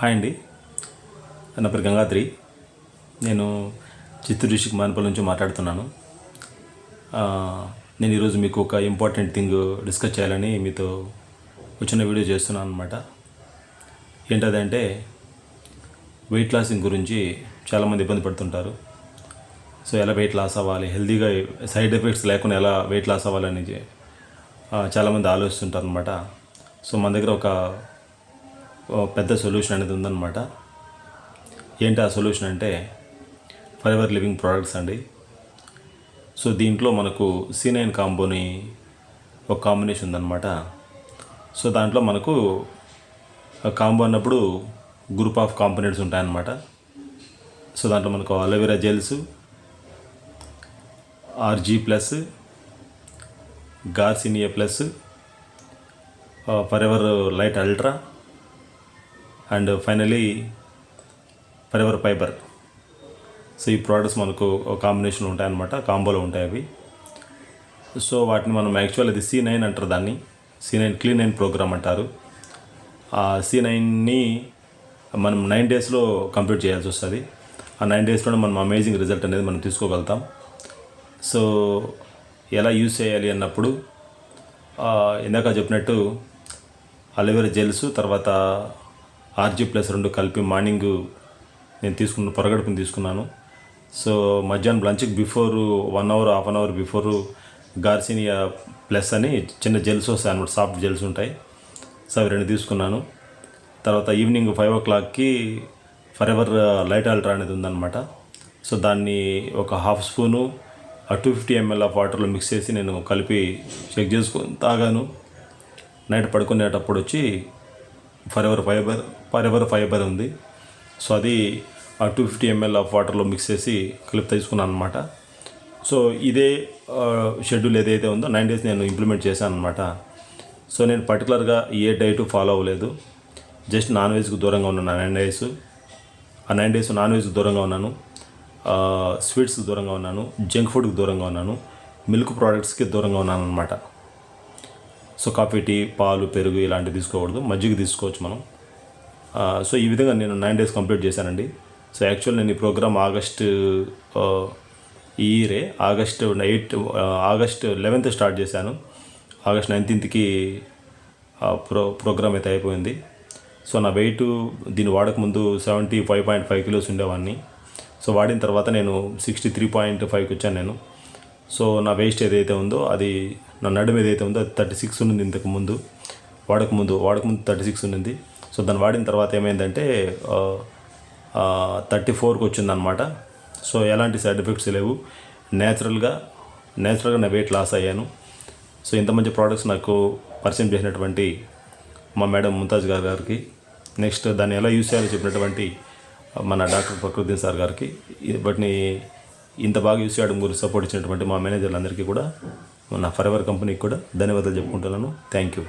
Hi అండి. నా పేరు గంగాద్రి. నేను చిత్తూరు డిస్టిక్ మానపల్లి నుంచి మాట్లాడుతున్నాను. నేను ఈరోజు మీకు ఒక ఇంపార్టెంట్ థింగ్ డిస్కస్ చేయాలని మీతో వచ్చిన వీడియో చేస్తున్నాను అనమాట ఏంటదంటే వెయిట్ లాసింగ్ గురించి చాలామంది ఇబ్బంది పడుతుంటారు. సో ఎలా వెయిట్ లాస్ అవ్వాలి హెల్తీగా సైడ్ ఎఫెక్ట్స్ లేకుండా ఎలా వెయిట్ లాస్ అవ్వాలని చె- చాలామంది ఆలోచిస్తుంటారు అనమాట సో మన దగ్గర ఒక పెద్ద సొల్యూషన్ అనేది ఉందన్నమాట. ఏంటి ఆ సొల్యూషన్ అంటే ఫర్ ఎవర్ లివింగ్ ప్రోడక్ట్స్ అండి. సో దీంట్లో మనకు సి నైన్ కాంబోని ఒక కాంబినేషన్ ఉందన్నమాట. సో దాంట్లో మనకు కాంబో అన్నప్పుడు గ్రూప్ ఆఫ్ కాంపోనెంట్స్ ఉంటాయన్నమాట. సో దాంట్లో మనకు aloe vera gels Argi plus Garcinia plus Forever Lite Ultra and finally Forever ever Fiber. So ఈ ప్రోడక్ట్స్ మనకు ఒక కాంబినేషన్ ఉంటాయన్నమాట కాంబోలో ఉంటాయి అవి. సో వాటిని మనం యాక్చువల్ అది సి నైన్ అంటారు దాన్ని. C nine clean nine programme అంటారు. ఆ సి నైన్ని మనం నైన్ డేస్లో కంప్లీట్ చేయాల్సి వస్తుంది. ఆ నైన్ డేస్లోనే మనం అమేజింగ్ రిజల్ట్ అనేది మనం తీసుకోగలుగుతాం. సో ఎలా యూజ్ చేయాలి అన్నప్పుడు ఇందాక చెప్పినట్టు అలోవెరా జెల్స్ తర్వాత ఆర్జీ ప్లస్ రెండు కలిపి మార్నింగ్ నేను తీసుకున్న పొరగడుపుని తీసుకున్నాను. సో మధ్యాహ్నం లంచ్కి before one hour half an hour before Garcinia plus అని చిన్న జెల్స్ వస్తాయి అనమాట సాఫ్ట్ జెల్స్ ఉంటాయి. సో అవి రెండు తీసుకున్నాను. తర్వాత ఈవినింగ్ ఫైవ్ ఓ క్లాక్కి ఫర్ ఎవర్ లైట్ అల్ట్రా అనేది ఉందన్నమాట. సో దాన్ని ఒక half spoon two fifty ML of వాటర్లో మిక్స్ చేసి నేను కలిపి చెక్ చేసుకొని తాగాను. నైట్ పడుకునేటప్పుడు వచ్చి Forever ever Fiber Forever Fiber ఉంది. సో అది ఆ టూ ఫిఫ్టీ ఎంఎల్ ఆఫ్ వాటర్లో మిక్స్ చేసి క్లిప్ తీసుకున్నాను అనమాట సో ఇదే షెడ్యూల్ ఏదైతే ఉందో నైన్ డేస్ నేను ఇంప్లిమెంట్ చేశాను అనమాట సో నేను పర్టికులర్గా ఏ డైట్ ఫాలో అవ్వలేదు. జస్ట్ నాన్ వెజ్కి దూరంగా ఉన్నాను నైన్ డేస్ ఆ నైన్ డేస్ నాన్ వెజ్కి దూరంగా ఉన్నాను. స్వీట్స్కి దూరంగా ఉన్నాను. జంక్ ఫుడ్కి దూరంగా ఉన్నాను. మిల్క్ ప్రోడక్ట్స్కి దూరంగా ఉన్నాను అనమాట సో కాఫీ టీ పాలు పెరుగు ఇలాంటివి తీసుకోకూడదు. మజ్జిగ తీసుకోవచ్చు మనం. సో ఈ విధంగా నేను నైన్ డేస్ కంప్లీట్ చేశానండి. సో యాక్చువల్ నేను ఈ ప్రోగ్రామ్ ఆగస్ట్ ఈ ఇయరే August eight August eleventh start చేశాను. ఆగస్ట్ నైన్టీన్త్కి ప్రో ప్రోగ్రామ్ అయితే అయిపోయింది. సో నా వెయిట్ దీన్ని వాడకముందు seventy five point five kilos ఉండేవాడిని. సో వాడిన తర్వాత నేను సిక్స్టీ త్రీ పాయింట్ ఫైవ్కి వచ్చాను నేను. సో నా వేస్ట్ ఏదైతే ఉందో అది నా నడుము ఏదైతే ఉందో అది థర్టీ సిక్స్ ఉన్నది ఇంతకు ముందు. వాడకముందు వాడకముందు థర్టీ సిక్స్ ఉన్నది. సో దాన్ని వాడిన తర్వాత ఏమైందంటే థర్టీ ఫోర్కి వచ్చిందనమాట సో ఎలాంటి సైడ్ ఎఫెక్ట్స్ లేవు. న్యాచురల్గా న్యాచురల్గా నా వెయిట్ లాస్ అయ్యాను. సో ఇంత మంచి ప్రోడక్ట్స్ నాకు పరిచయం చేసినటువంటి మా మేడం ముంతాజ్ గారు గారికి నెక్స్ట్ దాన్ని ఎలా యూస్ చేయాలో చెప్పినటువంటి మన డాక్టర్ ప్రకృతి సార్ గారికి వాటిని ఇంత బాగా యూస్ చేయడం గురించి సపోర్ట్ ఇచ్చినటువంటి మా మేనేజర్లందరికీ కూడా నా ఫర్ ఎవర్ కంపెనీకి కూడా ధన్యవాదాలు చెప్పుకుంటున్నాను. Thank you